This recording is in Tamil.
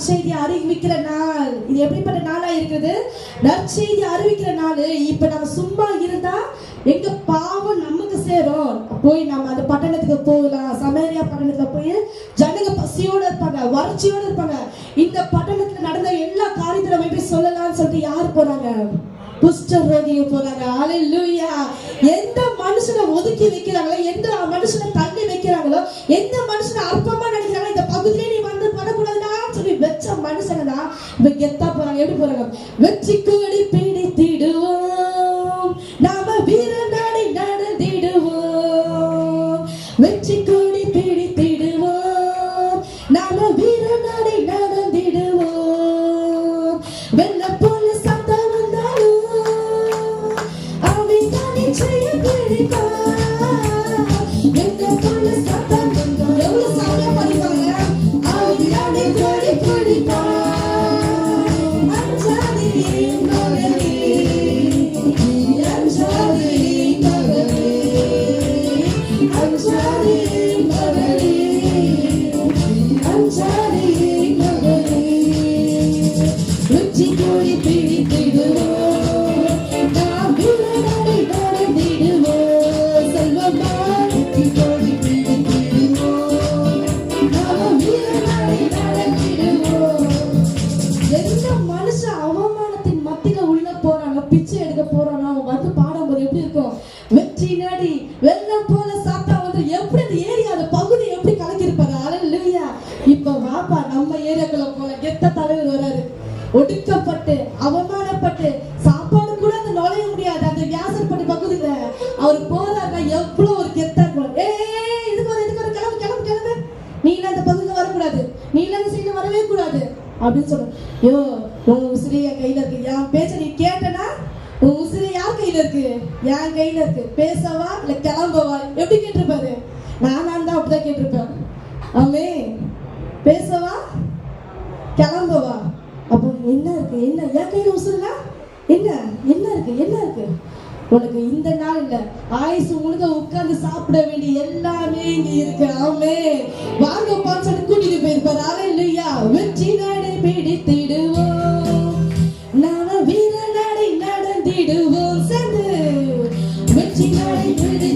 நற்செய்தி அறிவிக்கிற நாள். இது எப்படிப்பட்ட நாளா இருக்குது? நற்செய்தி அறிவிக்கிற நாள். இப்ப நம்ம சும்மா இருந்தா எங்க பாவம் நமக்கு சேரும். போய் நம்ம அந்த பட்டணத்துக்கு போகலாம். சமேரியா பட்டணத்துல போய் ஜனங்க பசியோட இருப்பாங்க வறட்சியோட இருப்பாங்க. இந்த பட்டணத்துல நடந்த எல்லா காரியத்தை நம்ம போய் சொல்லலாம்னு சொல்லிட்டு யார் போறாங்க? குஷ்ட ரோகிய போறாங்க. லூயா எந்த மனுஷனை ஒதுக்கி வைக்கிறாங்களோ எந்த மனுஷனை தள்ளி வைக்கிறாங்களோ எந்த மனுஷனை அற்பமா நினைக்கிறாங்களோ இந்த பகுதியிலே மனுஷங்க இப்ப கெத்தா போறாங்க? எப்படி போறாங்க? வெற்றி கொடி பிடித்திடுவோம். நாம வீர நாடி நடந்திடுவோம். வெற்றி கொடி பிடித்திடுவோம். நாம வீர நாடி நடந்திடுவோம். வெள்ள போல சத்தம் வந்தாலும் அவைதான் நிச்சயம் பிடிப்பார் I'm turning ஒடுக்கப்பட்டு அவமானப்பட்டு சாப்பாடு கூட அந்த நுழைய முடியாது. அந்த வியாசர்பட்டு பகுதியில அவர் போறாருன்னா எவ்வளவு ஒரு கெத்தா இருக்கும் ஏய் இதுக்கு ஒரு இதுக்கு ஒரு கிளம்பு கிளம்பு கிளம்பு. நீ எல்லாம் இந்த பகுதியில வரக்கூடாது. நீ எல்லாம் இந்த சைடுல வரவே கூடாது. அப்படின்னு சொல்றேன் ஐயோ உன் உசிரி என் கையில இருக்கு. என் பேச்ச நீ கேட்டனா? உன் உசிரி யார் கையில இருக்கு? என் கையில இருக்கு. பேசவா இல்ல கிளம்பவா? எப்படி கேட்டிருப்பாரு? நானா இருந்தா அப்படிதான் கேட்டிருப்பேன். ஆமே பேசவா? கிளம்பவா அப்போ என்ன இருக்கு? என்ன? என் கையில் உசுருங்க என்ன? என்ன இருக்கு? என்ன இருக்கு? உனக்கு இந்த நாள் இல்ல. ஆயுசு முழுக்க உட்கார்ந்து சாப்பிட வேண்டிய எல்லாமே இங்க இருக்கு. ஆமே. வாங்க பாச்சனை கூட்டிட்டு போயிருப்பாரு. இல்லையா வெற்றி நாடை பிடித்திடுவோம். நான் வீர நாடை நடந்திடுவோம். சேர்ந்து வெற்றி நாடை பிடி